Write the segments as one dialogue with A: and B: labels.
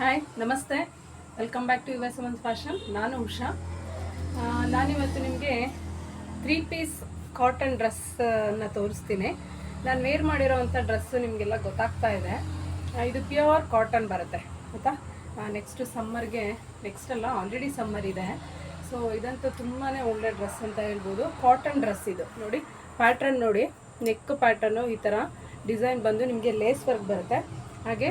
A: Hi ನಮಸ್ತೆ. Welcome back to ಯುವಸ್ ಮನ್ಸ್ fashion ನಾನು ಉಷಾ. ನಾನಿವತ್ತು ನಿಮಗೆ ತ್ರೀ ಪೀಸ್ ಕಾಟನ್ ಡ್ರೆಸ್ಸನ್ನು ತೋರಿಸ್ತೀನಿ. ನಾನು ವೇರ್ ಮಾಡಿರೋವಂಥ ಡ್ರೆಸ್ಸು ನಿಮಗೆಲ್ಲ ಗೊತ್ತಾಗ್ತಾ ಇದೆ. ಇದು ಪ್ಯೂರ್ ಕಾಟನ್ ಬರುತ್ತೆ ಆಯಿತಾ ನೆಕ್ಸ್ಟು ಸಮ್ಮರ್ಗೆ ನೆಕ್ಸ್ಟ್ ಆಲ್ರೆಡಿ ಸಮ್ಮರ್ ಇದೆ. ಸೊ ಇದಂತೂ ತುಂಬಾ ಒಳ್ಳೆ ಡ್ರೆಸ್ ಅಂತ ಹೇಳ್ಬೋದು. ಕಾಟನ್ ಡ್ರೆಸ್ ಇದು. ನೋಡಿ ಪ್ಯಾಟ್ರನ್ ನೋಡಿ ನೆಕ್ ಪ್ಯಾಟ್ರನ್ನು ಈ ಥರ ಡಿಸೈನ್ ಬಂದು ನಿಮಗೆ ಲೇಸ್ ವರ್ಕ್ ಬರುತ್ತೆ. ಹಾಗೆ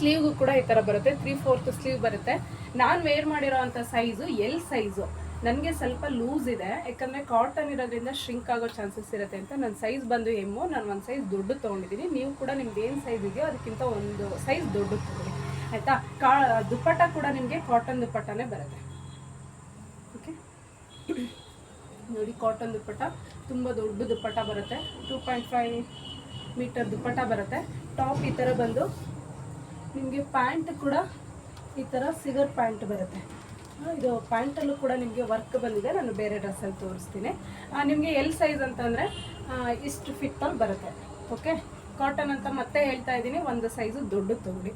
A: ಸ್ಲೀವ್ಗೂ ಕೂಡ ಈ ಥರ ಬರುತ್ತೆ. ತ್ರೀ ಫೋರ್ತ್ ಸ್ಲೀವ್ ಬರುತ್ತೆ. ನಾನು ವೇರ್ ಮಾಡಿರೋ ಅಂಥ ಸೈಜು ಎಲ್ ಸೈಜು ನನಗೆ ಸ್ವಲ್ಪ ಲೂಸ್ ಇದೆ. ಯಾಕಂದರೆ ಕಾಟನ್ ಇರೋದ್ರಿಂದ ಶ್ರಿಂಕ್ ಆಗೋ ಚಾನ್ಸಸ್ ಇರುತ್ತೆ ಅಂತ ನನ್ನ ಸೈಜ್ ಬಂದು ಎಮ್ಮು ನಾನು ಒಂದು ಸೈಜ್ ದೊಡ್ಡ ತೊಗೊಂಡಿದ್ದೀನಿ. ನೀವು ಕೂಡ ನಿಮ್ದು ಏನು ಸೈಜ್ ಇದೆಯೋ ಅದಕ್ಕಿಂತ ಒಂದು ಸೈಜ್ ದೊಡ್ಡ ತೊಗೊಳ್ಳಿ. ಆಯಿತಾ? ಕಾ, ದುಪ್ಪಟ್ಟ ಕೂಡ ನಿಮಗೆ ಕಾಟನ್ ದುಪ್ಪಟ್ಟನೇ ಬರುತ್ತೆ. ಓಕೆ ನೋಡಿ ಕಾಟನ್ ದುಪ್ಪಟ್ಟ ತುಂಬ ದೊಡ್ಡ ದುಪ್ಪಟ್ಟ ಬರುತ್ತೆ. Two point five meter dupatta ಬರುತ್ತೆ. ಟಾಪ್ ಈ ಥರ ಬಂದು ನಿಮಗೆ ಪ್ಯಾಂಟ್ ಕೂಡ ಈ ಥರ ಸಿಗರ್ ಪ್ಯಾಂಟ್ ಬರುತ್ತೆ. ಇದು ಪ್ಯಾಂಟಲ್ಲೂ ಕೂಡ ನಿಮಗೆ ವರ್ಕ್ ಬಂದಿದೆ. ನಾನು ಬೇರೆ ಡ್ರೆಸ್ಸಲ್ಲಿ ತೋರಿಸ್ತೀನಿ. ನಿಮಗೆ ಎಲ್ ಸೈಜ್ ಅಂತಂದರೆ ಇಷ್ಟು ಫಿಟ್ಟಲ್ಲಿ ಬರುತ್ತೆ. ಓಕೆ ಕಾಟನ್ ಅಂತ ಮತ್ತೆ ಹೇಳ್ತಾ ಇದ್ದೀನಿ. ಒಂದು ಸೈಜು ದೊಡ್ಡ ತೊಗೊಳ್ಳಿ.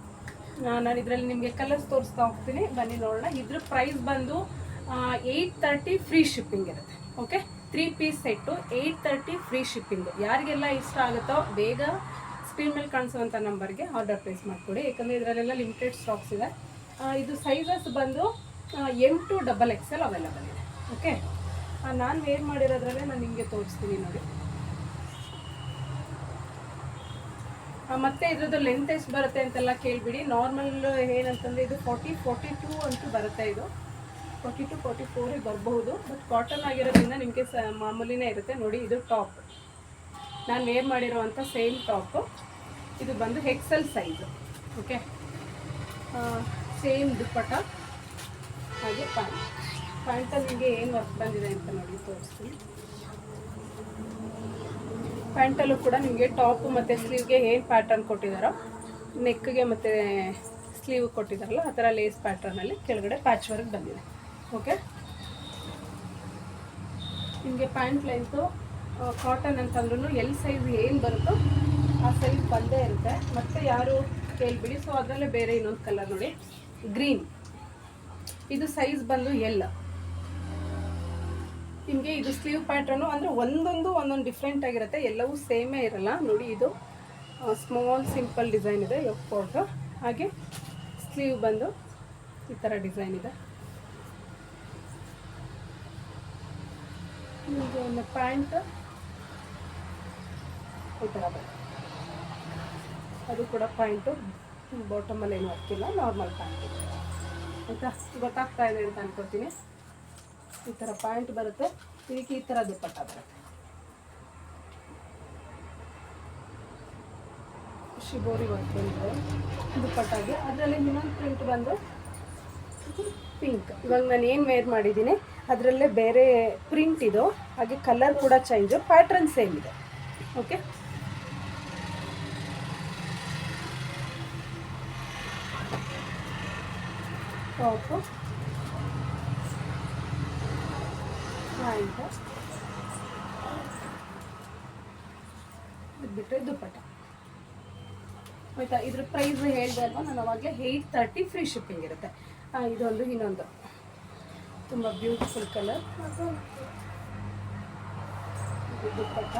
A: ನಾನು ಇದರಲ್ಲಿ ನಿಮಗೆ ಕಲರ್ಸ್ ತೋರಿಸ್ತಾ ಹೋಗ್ತೀನಿ. ಬನ್ನಿ ನೋಡೋಣ. ಇದ್ರ ಪ್ರೈಸ್ ಬಂದು ಏಯ್ಟ್ ತರ್ಟಿ ಫ್ರೀ ಶಿಪ್ಪಿಂಗ್ ಇರುತ್ತೆ. Okay three piece set eight thirty free shipping ಯಾರಿಗೆಲ್ಲ ಇಷ್ಟ ಆಗುತ್ತೋ ಬೇಗ ಸ್ಕ್ರೀನ್ ಮೇಲೆ ಕಾಣಿಸುವಂಥ ನಂಬರ್ಗೆ ಆರ್ಡರ್ ಪ್ಲೇಸ್ ಮಾಡಿಕೊಡಿ. ಯಾಕಂದರೆ ಇದರಲ್ಲೆಲ್ಲ ಲಿಮಿಟೆಡ್ ಸ್ಟಾಕ್ಸ್ ಇದೆ. ಇದು ಸೈಜಸ್ ಬಂದು M to double XL available ಇದೆ. ಓಕೆ ನಾನು ವೇರ್ ಮಾಡಿರೋದ್ರಲ್ಲೇ ನಾನು ನಿಮಗೆ ತೋರಿಸ್ತೀನಿ ನೋಡಿ. ಮತ್ತೆ ಇದ್ರದ್ದು ಲೆಂತ್ ಎಷ್ಟು ಬರುತ್ತೆ ಅಂತೆಲ್ಲ ಕೇಳಿಬಿಡಿ. ನಾರ್ಮಲ್ ಏನಂತಂದರೆ ಇದು ಫೋರ್ಟಿ ಫೋರ್ಟಿ ಟೂ ಅಂತೂ ಬರುತ್ತೆ ಇದು. ಫೋರ್ಟಿ ಟು ಫೋರ್ಟಿ ಫೋರಿಗೆ ಬರಬಹುದು. ಬಟ್ ಕಾಟನ್ ಆಗಿರೋದ್ರಿಂದ ನಿಮಗೆ ಸ, ಮಾಮೂಲಿನೇ ಇರುತ್ತೆ. ನೋಡಿ, ಇದು ಟಾಪ್ ನಾನು ವೇರ್ ಮಾಡಿರೋವಂಥ ಸೇಮ್ ಟಾಪು ಇದು ಬಂದು XL size okay same dupatta ಹಾಗೆ ಪ್ಯಾಂಟ್ ಪ್ಯಾಂಟಲ್ಲಿ ನಿಮಗೆ ಏನು ವರ್ಕ್ ಬಂದಿದೆ ಅಂತ ನೋಡಿ, ತೋರಿಸ್ತೀನಿ. ಪ್ಯಾಂಟಲ್ಲೂ ಕೂಡ ನಿಮಗೆ ಟಾಪ್ ಮತ್ತು ಸ್ಲೀವ್ಗೆ ಏನು ಪ್ಯಾಟರ್ನ್ ಕೊಟ್ಟಿದ್ದಾರೋ ನೆಕ್ಗೆ ಮತ್ತು ಸ್ಲೀವ್ ಕೊಟ್ಟಿದ್ದಾರಲ್ಲ ಆ ಥರ ಲೇಸ್ ಪ್ಯಾಟರ್ನಲ್ಲಿ ಕೆಳಗಡೆ ಪ್ಯಾಚ್ ವರ್ಕ್ ಬಂದಿದೆ. ಓಕೆ ನಿಮಗೆ ಪ್ಯಾಂಟ್ ಲೆಂತು ಕಾಟನ್ ಅಂತಂದ್ರೂ ಎಲ್ ಸೈಜ್ ಏನು ಬರುತ್ತೋ ಆ ಸೈಜ್ ಬಂದೇ ಇರುತ್ತೆ. ಮತ್ತು ಯಾರು ಕೇಳಿಬಿಡಿ. ಸೊ ಅದರಲ್ಲೇ ಬೇರೆ ಇನ್ನೊಂದು ಕಲರ್ ನೋಡಿ. ಗ್ರೀನ್ ಇದು ಸೈಜ್ ಬಂದು ಎಲ್ ನಿಮಗೆ ಇದು ಸ್ಲೀವ್ ಪ್ಯಾಟ್ರನು ಅಂದರೆ ಒಂದೊಂದು ಒಂದೊಂದು ಡಿಫ್ರೆಂಟ್ ಆಗಿರುತ್ತೆ. ಎಲ್ಲವೂ ಸೇಮೇ ಇರಲ್ಲ. ನೋಡಿ ಇದು ಸ್ಮಾಲ್ ಸಿಂಪಲ್ ಡಿಸೈನ್ ಇದೆ. ಎಫ್ ಫೋಟೋ ಹಾಗೆ ಸ್ಲೀವ್ ಬಂದು ಈ ಥರ ಡಿಸೈನ್ ಇದೆ. ನಿಮಗೆ ಒಂದು ಪ್ಯಾಂಟ್ ಈ ಥರ ಅದು ಕೂಡ ಪಾಯಿಂಟು ಬಾಟಮಲ್ಲಿ ಏನು ಹಾಕಿಲ್ಲ ನಾರ್ಮಲ್ ಪಾಯಿಂಟ್ ಆಯಿತಾ? ಗೊತ್ತಾಗ್ತಾ ಇದೆ ಅಂತ ಅನ್ಕೋತೀನಿ ಈ ಥರ ಪಾಯಿಂಟ್ ಬರುತ್ತೆ. ಇದಕ್ಕೆ ಈ ಥರ ದುಪ್ಪಟ್ಟ ಬರುತ್ತೆ. ಶಿಬೋರಿ ವರ್ಕ್ ಬಂದಿದೆ. ದುಪ್ಪಟ್ಟಾಗಿ. ಅದರಲ್ಲಿ ಇನ್ನೊಂದು ಪ್ರಿಂಟ್ ಬಂದು ಪಿಂಕ್ ಇವಾಗ ನಾನು ಏನು ವೇರ್ ಮಾಡಿದ್ದೀನಿ, ಅದರಲ್ಲೇ ಬೇರೆ ಪ್ರಿಂಟ್ ಇದು. ಹಾಗೆ ಕಲರ್ ಕೂಡ ಚೇಂಜು ಪ್ಯಾಟ್ರನ್ ಸೇಮ್ ಇದೆ. ಓಕೆ ಟಾಪು ಪ್ಯಾಂಟ್ ಇದು ಬಿಟ್ಟರೆ ದುಪ್ಪಟ್ಟ ಆಯಿತಾ ಇದ್ರ ಪ್ರೈಸ್ ಹೇಳಿದೆ ಅಲ್ವಾ? ನಾನು ಅವಾಗಲೇ ಏಯ್ಟ್ ತರ್ಟಿ ಫ್ರೀ ಶಿಪ್ಪಿಂಗ್ ಇರುತ್ತೆ. ಇದೊಂದು, ಇನ್ನೊಂದು. ತುಂಬ ಬ್ಯೂಟಿಫುಲ್ ಕಲರ್ ದುಪ್ಪಟ್ಟ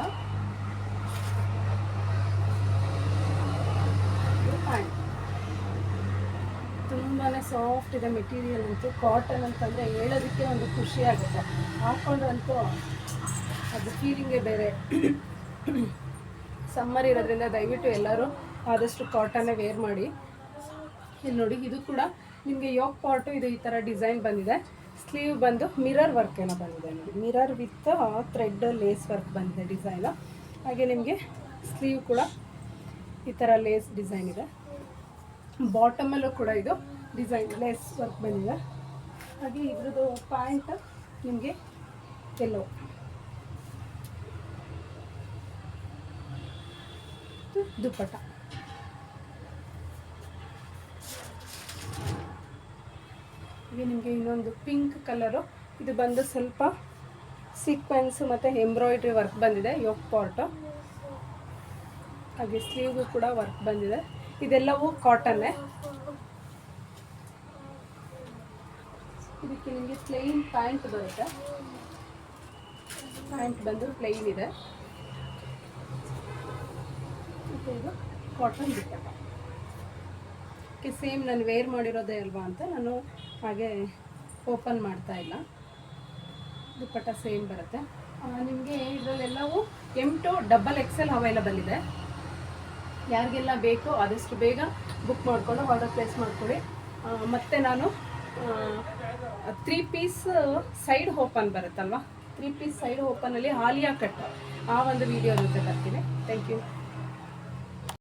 A: ಇದು ಪ್ಯಾಂಟ್ ತುಂಬಾ ಸಾಫ್ಟ್ ಇದೆ ಮೆಟೀರಿಯಲ್ ಅಂತೂ ಕಾಟನ್ ಅಂತಂದರೆ ಹೇಳೋದಕ್ಕೆ ಒಂದು ಖುಷಿ ಆಗುತ್ತೆ. ಹಾಕೊಂಡ್ರಂತೂ ಅದು ಫೀಲಿಂಗೇ ಬೇರೆ. ಸಮ್ಮರ್ ಇರೋದ್ರಿಂದ ದಯವಿಟ್ಟು ಎಲ್ಲರೂ ಆದಷ್ಟು ಕಾಟನ್ನೇ ವೇರ್ ಮಾಡಿ. ಇಲ್ಲಿ ನೋಡಿ, ಇದು ಕೂಡ ನಿಮಗೆ ಯೋಗ ಪಾಟು, ಇದು ಈ ಥರ ಡಿಸೈನ್ ಬಂದಿದೆ. ಸ್ಲೀವ್ ಬಂದು ಮಿರರ್ ವರ್ಕ್ ಏನೋ ಬಂದಿದೆ ನೋಡಿ. Mirror with thread lace work ಬಂದಿದೆ ಡಿಸೈನು ಹಾಗೆ ನಿಮಗೆ ಸ್ಲೀವ್ ಕೂಡ ಈ ಥರ ಲೇಸ್ ಡಿಸೈನ್ ಇದೆ. ಬಾಟಮಲ್ಲೂ ಕೂಡ ಇದು ಡಿಸೈನ್ ಲೆಸ್ ವರ್ಕ್ ಬಂದಿದೆ. ಹಾಗೆ ಇದ್ರದ್ದು ಪ್ಯಾಂಟ್ ನಿಮಗೆ ಎಲ್ಲೋ ದುಪ್ಪಟ್ಟ. ಹಾಗೆ ನಿಮಗೆ ಇನ್ನೊಂದು ಪಿಂಕ್ ಕಲರು ಇದು ಬಂದು ಸ್ವಲ್ಪ ಸೀಕ್ವೆನ್ಸ್ ಮತ್ತು ಎಂಬ್ರಾಯ್ಡ್ರಿ ವರ್ಕ್ ಬಂದಿದೆ ಯೋಕ್ ಪಾರ್ಟು ಹಾಗೆ ಸ್ಲೀವ್ಗೂ ಕೂಡ ವರ್ಕ್ ಬಂದಿದೆ. ಇದೆಲ್ಲವೂ ಕಾಟನ್ನೇ ಇದಕ್ಕೆ ನಿಮಗೆ ಪ್ಲೈನ್ ಪ್ಯಾಂಟ್ ಬರುತ್ತೆ. ಪ್ಯಾಂಟ್ ಬಂದು ಪ್ಲೈನ್ ಇದೆ. ಮತ್ತು ಇದು ಕಾಟನ್ ಓಕೆ ಸೇಮ್ ನಾನು ವೇರ್ ಮಾಡಿರೋದೇ ಅಲ್ವಾ ಅಂತ ನಾನು ಹಾಗೆ ಓಪನ್ ಮಾಡ್ತಾ ಇಲ್ಲ. ದುಪ್ಪಟ್ಟ ಸೇಮ್ ಬರುತ್ತೆ. ನಿಮಗೆ ಇದರಲ್ಲೆಲ್ಲವೂ M to double XL available ಇದೆ. ಯಾರಿಗೆಲ್ಲ ಬೇಕೋ ಆದಷ್ಟು ಬೇಗ ಬುಕ್ ಮಾಡಿಕೊಂಡು ಆರ್ಡರ್ ಪ್ಲೇಸ್ ಮಾಡಿಕೊಡಿ ಮತ್ತೆ ನಾನು ತ್ರೀ ಪೀಸ್ ಸೈಡ್ ಓಪನ್ ಬರುತ್ತಲ್ವಾ? ತ್ರೀ ಪೀಸ್ ಸೈಡ್ ಓಪನಲ್ಲಿ ಆಲಿಯಾ ಕಟ್ ಆ ಒಂದು ವಿಡಿಯೋ ಜೊತೆ ಬರ್ತೀನಿ. Thank you